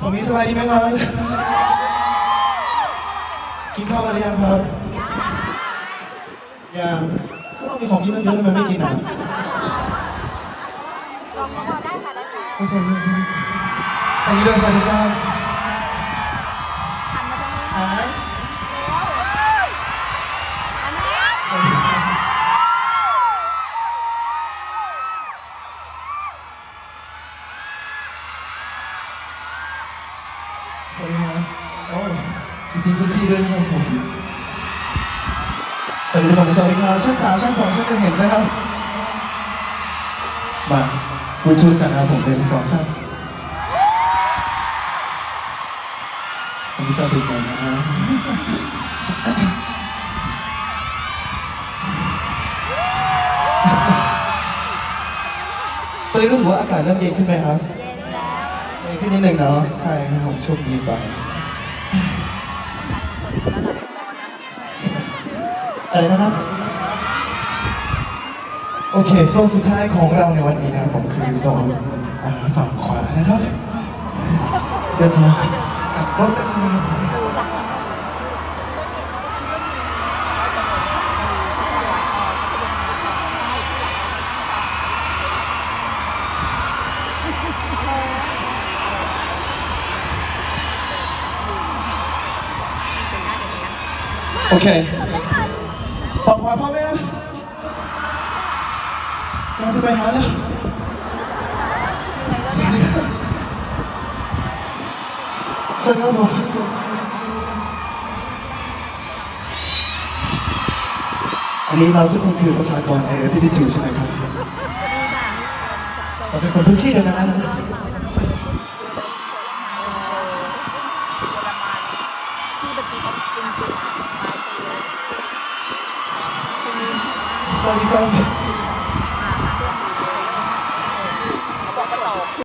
ผมนี้สบายดีไหมครับ กินข้าวกันหรือยังครับ ยังสมองมีของกินตั้งเยอะทำไมไม่กินอะลองลงมาได้ค่ะได้ค่ะไม่ใช่ไม่ใช่ทางนี้ด้วยสวัสดีครับ วัสดีครับโอ้จริงๆพื้นที่ด้วยนะครับผมสวัสดีครับสวัสดีครับชั้นสามชั้นสองชั้นหนึ่งเห็นไหมครับมาบลูทูธนะครับผมเป็นสองสั้นผมมีสติสัมนะฮะตอนนี้รู้สึกว่าอากาศเริ่มเย็นขึ้นไหมครับ เย็นขึ้นนิดหนึ่งเนาะใช่ครับผมโชคดีไปอะไรนะครับ โอเคโซนสุดท้ายของเราในวันนี้นะผมคือโซนฝั่งขวานะครับ เดี๋ยวผมกลับรถกันนะครับ โอเคฝั่งขวาพร้อมไหมครับกำลังจะไปหาแล้วสวัสดีครับสวัสดีครับผมอันนี้เราทุกคนคือประชากรในเอฟที่ถูใช่ไหมครับเราเป็นคนพื้นที่เดียวกันนะ Shiny Thunder.